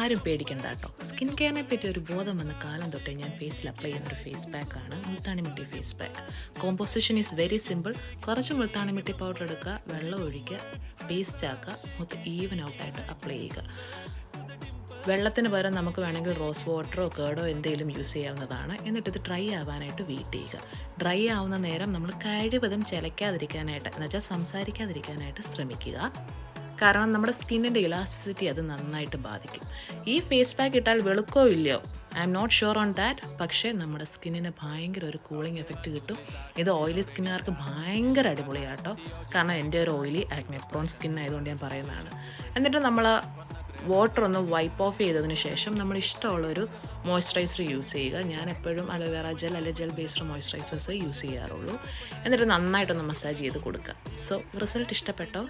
ആരും പേടിക്കണ്ട കേട്ടോ. സ്കിൻ കെയറിനെ പറ്റി ഒരു ബോധം വന്ന കാലം തൊട്ടേ ഞാൻ ഫേസിൽ അപ്ലൈ ചെയ്യുന്ന ഒരു ഫേസ് പാക്ക് പാക്കാണ് multani mitti face pack composition is very simple കുറച്ച് മുൾത്താണിമിട്ടി പൗഡർ എടുക്കുക വെള്ളം ഒഴിക്കുക പേസ്റ്റ് ആക്കുക മൊത്തം ഈവൻ ഔട്ടായിട്ട് അപ്ലൈ ചെയ്യുക. വെള്ളത്തിന് പകരം നമുക്ക് വേണമെങ്കിൽ റോസ് വാട്ടറോ കേടോ എന്തെങ്കിലും യൂസ് ചെയ്യാവുന്നതാണ്. എന്നിട്ട് ഇത് ഡ്രൈ ആവാനായിട്ട് വെയിറ്റ് ചെയ്യുക. ഡ്രൈ ആവുന്ന നേരം നമ്മൾ കഴിവതും ചിലയ്ക്കാതിരിക്കാനായിട്ട് എന്നുവെച്ചാൽ സംസാരിക്കാതിരിക്കാനായിട്ട് ശ്രമിക്കുക. കാരണം നമ്മുടെ സ്കിന്നിന്റെ ഇലാസ്റ്റിസിറ്റി അത് നന്നായിട്ട് ബാധിക്കും. ഈ ഫേസ് പാക്ക് ഇട്ടാൽ വെളുക്കോ ഇല്ലയോ? I'm not sure on that പക്ഷേ നമ്മുടെ സ്കിന്നിന് ഭയങ്കര ഒരു കൂളിംഗ് എഫക്റ്റ് കിട്ടും. ഇത് ഓയിലി സ്കിന്നുകാർക്ക് ഭയങ്കര അടിപൊളിയാട്ടോ. കാരണം എന്റെ ഒരു ഓയിലി ആക്മെപ്രോൺ സ്കിൻ ആയതുകൊണ്ട് ഞാൻ പറയുന്നതാണ്. എന്നിട്ട് നമ്മൾ വാട്ടർ ഒന്ന് വൈപ്പ് ഓഫ് ചെയ്തതിന് ശേഷം നമ്മൾ ഇഷ്ടമുള്ളൊരു മോയ്സ്ചറൈസർ യൂസ് ചെയ്യുക. ഞാൻ എപ്പോഴും അലോവേറ ജെൽ അല്ലെങ്കിൽ ജെൽ ബേസ്ഡ് മോയ്സ്ചറൈസേഴ്സ് യൂസ് ചെയ്യാറുള്ളൂ. എന്നിട്ട് നന്നായിട്ടൊന്ന് മസാജ് ചെയ്ത് കൊടുക്കുക. സോ റിസൾട്ട് ഇഷ്ടപ്പെട്ടോ?